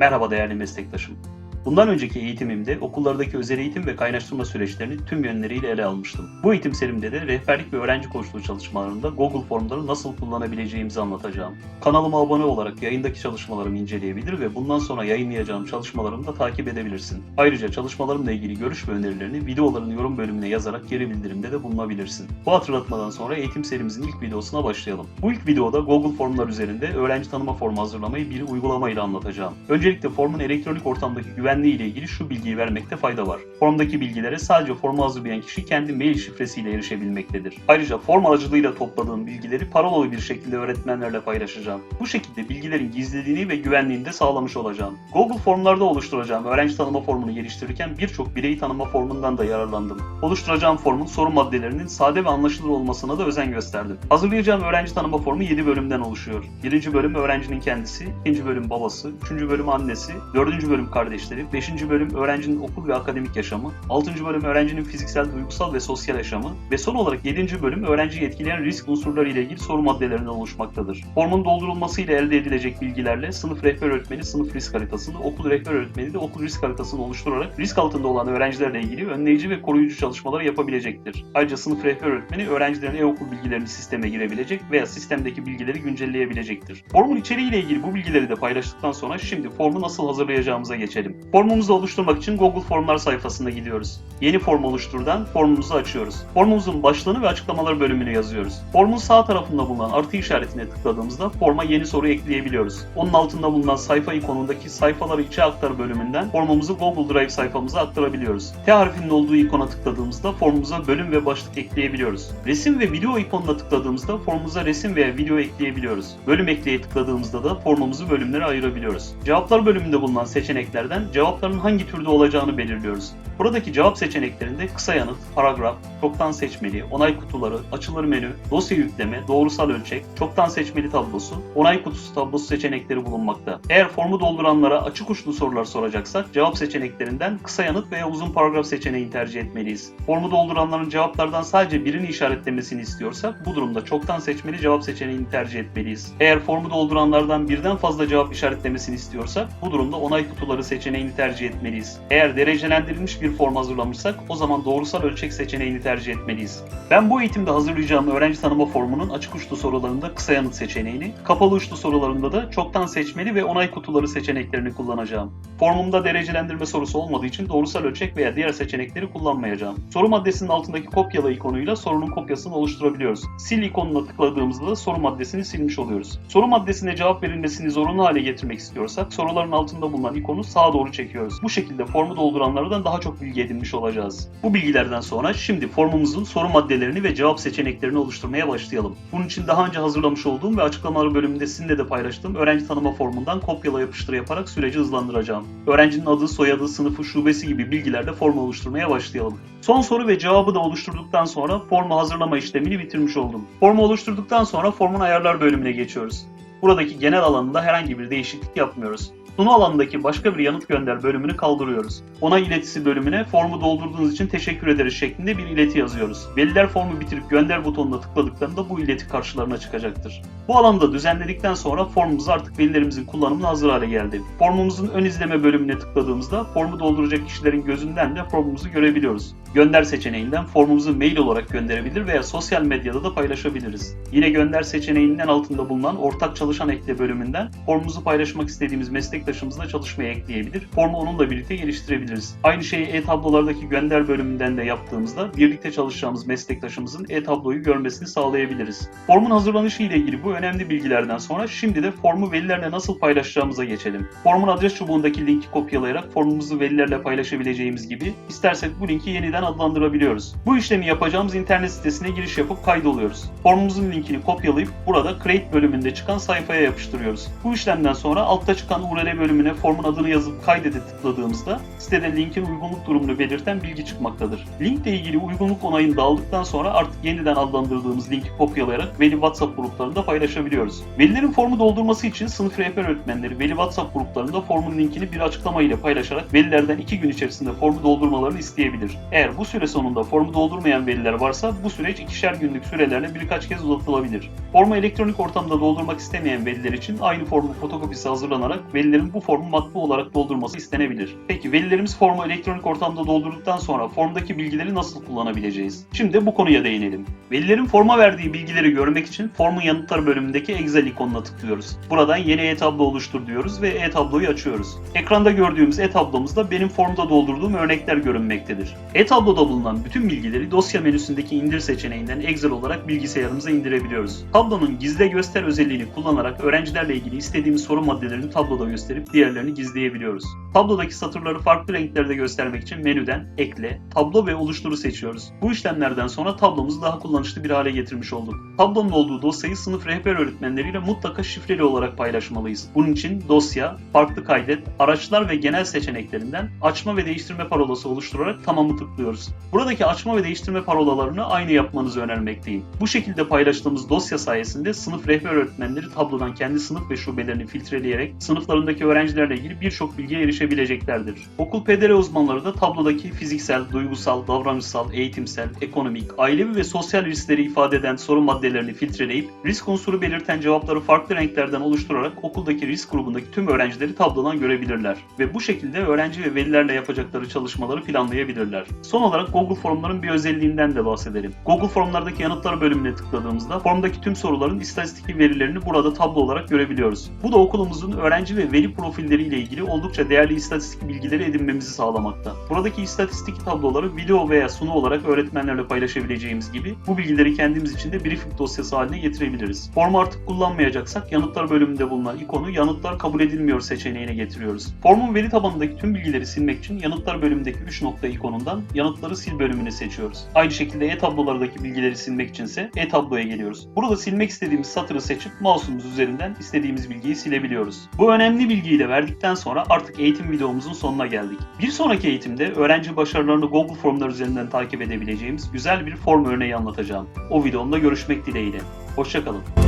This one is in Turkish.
Merhaba değerli meslektaşım. Bundan önceki eğitimimde okullardaki özel eğitim ve kaynaştırma süreçlerini tüm yönleriyle ele almıştım. Bu eğitim serimde de rehberlik ve öğrenci koçluğu çalışmalarında Google formları nasıl kullanabileceğimizi anlatacağım. Kanalıma abone olarak yayındaki çalışmalarımı inceleyebilir ve bundan sonra yayınlayacağım çalışmalarımı da takip edebilirsin. Ayrıca çalışmalarımla ilgili görüş ve önerilerini videoların yorum bölümüne yazarak geri bildirimde de bulunabilirsin. Bu hatırlatmadan sonra eğitim serimizin ilk videosuna başlayalım. Bu ilk videoda Google formlar üzerinde öğrenci tanıma formu hazırlamayı bir uygulamayla anlatacağım. Öncelikle formun elektronik ortamdaki güvenliği ile ilgili şu bilgiyi vermekte fayda var. Formdaki bilgilere sadece formu hazırlayan kişi kendi mail şifresiyle erişebilmektedir. Ayrıca form aracılığıyla topladığım bilgileri parolalı bir şekilde öğretmenlerle paylaşacağım. Bu şekilde bilgilerin gizliliğini ve güvenliğini de sağlamış olacağım. Google formlarda oluşturacağım öğrenci tanıma formunu geliştirirken birçok bireyi tanıma formundan da yararlandım. Oluşturacağım formun soru maddelerinin sade ve anlaşılır olmasına da özen gösterdim. Hazırlayacağım öğrenci tanıma formu 7 bölümden oluşuyor. Birinci bölüm öğrencinin kendisi, ikinci bölüm babası, üçüncü bölüm annesi, dördüncü bölüm kardeşleri, beşinci bölüm öğrencinin okul ve akademik yaşamı, altıncı bölüm öğrencinin fiziksel, duygusal ve sosyal yaşamı ve son olarak yedinci bölüm öğrenciyi etkileyen risk unsurları ile ilgili soru maddelerinden oluşmaktadır. Formun doldurulması ile elde edilecek bilgilerle sınıf rehber öğretmeni sınıf risk haritasını, okul rehber öğretmeni de okul risk haritasını oluşturarak risk altında olan öğrencilerle ilgili önleyici ve koruyucu çalışmaları yapabilecektir. Ayrıca sınıf rehber öğretmeni öğrencilerin e-okul bilgilerini sisteme girebilecek veya sistemdeki bilgileri güncelleyebilecektir. Formun içeriği ile ilgili bu bilgileri de paylaştıktan sonra şimdi formu nasıl hazırlayacağımıza geçelim. Formumuzu oluşturmak için Google Formlar sayfasına gidiyoruz. Yeni form oluşturdan formumuzu açıyoruz. Formumuzun başlığını ve açıklamalar bölümünü yazıyoruz. Formun sağ tarafında bulunan artı işaretine tıkladığımızda forma yeni soru ekleyebiliyoruz. Onun altında bulunan sayfa ikonundaki sayfaları içe aktar bölümünden formumuzu Google Drive sayfamıza aktarabiliyoruz. T harfinin olduğu ikona tıkladığımızda formumuza bölüm ve başlık ekleyebiliyoruz. Resim ve video ikonuna tıkladığımızda formumuza resim veya video ekleyebiliyoruz. Bölüm ekleye tıkladığımızda da formumuzu bölümlere ayırabiliyoruz. Cevaplar bölümünde bulunan seçeneklerden cevapların hangi türde olacağını belirliyoruz. Buradaki cevap seçeneklerinde kısa yanıt, paragraf, çoktan seçmeli, onay kutuları, açılır menü, dosya yükleme, doğrusal ölçek, çoktan seçmeli tablosu, onay kutusu tablosu seçenekleri bulunmakta. Eğer formu dolduranlara açık uçlu sorular soracaksak cevap seçeneklerinden kısa yanıt veya uzun paragraf seçeneğini tercih etmeliyiz. Formu dolduranların cevaplardan sadece birini işaretlemesini istiyorsak bu durumda çoktan seçmeli cevap seçeneğini tercih etmeliyiz. Eğer formu dolduranlardan birden fazla cevap işaretlemesini istiyorsak bu durumda onay kutuları seçeneğini tercih etmeliyiz. Eğer derecelendirilmiş bir form hazırlamışsak o zaman doğrusal ölçek seçeneğini tercih etmeliyiz. Ben bu eğitimde hazırlayacağım öğrenci tanıma formunun açık uçlu sorularında kısa yanıt seçeneğini, kapalı uçlu sorularında da çoktan seçmeli ve onay kutuları seçeneklerini kullanacağım. Formumda derecelendirme sorusu olmadığı için doğrusal ölçek veya diğer seçenekleri kullanmayacağım. Soru maddesinin altındaki kopyala ikonuyla sorunun kopyasını oluşturabiliyoruz. Sil ikonuna tıkladığımızda da soru maddesini silmiş oluyoruz. Soru maddesine cevap verilmesini zorunlu hale getirmek istiyorsak soruların altında bulunan ikonu sağa doğru çekiyoruz. Bu şekilde formu dolduranlardan daha çok bilgi edinmiş olacağız. Bu bilgilerden sonra şimdi formumuzun soru maddelerini ve cevap seçeneklerini oluşturmaya başlayalım. Bunun için daha önce hazırlamış olduğum ve açıklamalar bölümünde sizinle de paylaştığım öğrenci tanıma formundan kopyala yapıştır yaparak süreci hızlandıracağım. Öğrencinin adı, soyadı, sınıfı, şubesi gibi bilgilerle formu oluşturmaya başlayalım. Son soru ve cevabı da oluşturduktan sonra formu hazırlama işlemini bitirmiş oldum. Formu oluşturduktan sonra formun ayarlar bölümüne geçiyoruz. Buradaki genel alanında herhangi bir değişiklik yapmıyoruz. Sunu alanındaki başka bir yanıt gönder bölümünü kaldırıyoruz. Onay iletisi bölümüne formu doldurduğunuz için teşekkür ederiz şeklinde bir ileti yazıyoruz. Veliler formu bitirip gönder butonuna tıkladıklarında bu ileti karşılarına çıkacaktır. Bu alanda düzenledikten sonra formumuz artık velilerimizin kullanımına hazır hale geldi. Formumuzun ön izleme bölümüne tıkladığımızda formu dolduracak kişilerin gözünden de formumuzu görebiliyoruz. Gönder seçeneğinden formumuzu mail olarak gönderebilir veya sosyal medyada da paylaşabiliriz. Yine gönder seçeneğinin altında bulunan ortak çalışan ekle bölümünden formumuzu paylaşmak istediğimiz meslektaşımızla çalışmaya ekleyebilir. Formu onunla birlikte geliştirebiliriz. Aynı şeyi e-tablolardaki gönder bölümünden de yaptığımızda birlikte çalışacağımız meslektaşımızın e-tabloyu görmesini sağlayabiliriz. Formun hazırlanışı ile ilgili bu önemli bilgilerden sonra şimdi de formu velilerle nasıl paylaşacağımıza geçelim. Formun adres çubuğundaki linki kopyalayarak formumuzu velilerle paylaşabileceğimiz gibi istersek bu linki yeniden adlandırabiliyoruz. Bu işlemi yapacağımız internet sitesine giriş yapıp kaydoluyoruz. Formumuzun linkini kopyalayıp burada Create bölümünde çıkan sayfaya yapıştırıyoruz. Bu işlemden sonra altta çıkan URL bölümüne formun adını yazıp kaydede tıkladığımızda sitede linkin uygunluk durumunu belirten bilgi çıkmaktadır. Linkle ilgili uygunluk onayını da aldıktan sonra artık yeniden adlandırdığımız linki kopyalayarak veli WhatsApp gruplarında paylaşabiliyoruz. Velilerin formu doldurması için sınıf rehber öğretmenleri veli WhatsApp gruplarında formun linkini bir açıklama ile paylaşarak velilerden 2 gün içerisinde formu doldurmalarını isteyebilir. Eğer Eğer bu süre sonunda formu doldurmayan veliler varsa bu süreç ikişer günlük sürelerle birkaç kez uzatılabilir. Formu elektronik ortamda doldurmak istemeyen veliler için aynı formun fotokopisi hazırlanarak velilerin bu formu matbu olarak doldurması istenebilir. Peki velilerimiz formu elektronik ortamda doldurduktan sonra formdaki bilgileri nasıl kullanabileceğiz? Şimdi bu konuya değinelim. Velilerin forma verdiği bilgileri görmek için formun yanıtlar bölümündeki Excel ikonuna tıklıyoruz. Buradan yeni e-tablo oluştur diyoruz ve e-tabloyu açıyoruz. Ekranda gördüğümüz e-tablomuzda benim formda doldurduğum örnekler görünmektedir. E-tabloda bulunan bütün bilgileri dosya menüsündeki indir seçeneğinden Excel olarak bilgisayarımıza indirebiliyoruz. Tablonun gizle göster özelliğini kullanarak öğrencilerle ilgili istediğimiz soru maddelerini tabloda gösterip diğerlerini gizleyebiliyoruz. Tablodaki satırları farklı renklerde göstermek için menüden ekle, tablo ve oluşturu seçiyoruz. Bu işlemlerden sonra tablomuzu daha kullanışlı bir hale getirmiş olduk. Tablonun olduğu dosyayı sınıf rehber öğretmenleriyle mutlaka şifreli olarak paylaşmalıyız. Bunun için dosya, farklı kaydet, araçlar ve genel seçeneklerinden açma ve değiştirme parolası oluşturarak tamamı tıklıyoruz. Buradaki açma ve değiştirme parolalarını aynı yapmanızı önermekteyim. Bu şekilde paylaştığımız dosya sayesinde sınıf rehber öğretmenleri tablodan kendi sınıf ve şubelerini filtreleyerek sınıflarındaki öğrencilerle ilgili birçok bilgiye erişebileceklerdir. Okul PDR uzmanları da tablodaki fiziksel, duygusal, davranışsal, eğitimsel, ekonomik, ailevi ve sosyal riskleri ifade eden soru maddelerini filtreleyip risk unsuru belirten cevapları farklı renklerden oluşturarak okuldaki risk grubundaki tüm öğrencileri tablodan görebilirler ve bu şekilde öğrenci ve velilerle yapacakları çalışmaları planlayabilirler. Son olarak Google Formların bir özelliğinden de bahsedelim. Google Formlardaki yanıtlar bölümüne tıkladığımızda formdaki tüm soruların istatistik verilerini burada tablo olarak görebiliyoruz. Bu da okulumuzun öğrenci ve veli profilleri ile ilgili oldukça değerli istatistik bilgileri edinmemizi sağlamakta. Buradaki istatistik tabloları video veya sunu olarak öğretmenlerle paylaşabileceğimiz gibi bu bilgileri kendimiz için de briefing dosyası haline getirebiliriz. Formu artık kullanmayacaksak yanıtlar bölümünde bulunan ikonu yanıtlar kabul edilmiyor seçeneğine getiriyoruz. Formun veri tabanındaki tüm bilgileri silmek için yanıtlar bölümündeki 3 nokta ikonundan yanıtları sil bölümünü seçiyoruz. Aynı şekilde e-tablolardaki bilgileri silmek içinse e-tabloya geliyoruz. Burada silmek istediğimiz satırı seçip mouse'umuz üzerinden istediğimiz bilgiyi silebiliyoruz. Bu önemli bilgiyi de verdikten sonra artık eğitim videomuzun sonuna geldik. Bir sonraki eğitimde öğrenci başarılarını Google Formlar üzerinden takip edebileceğimiz güzel bir form örneği anlatacağım. O videomda görüşmek dileğiyle. Hoşçakalın.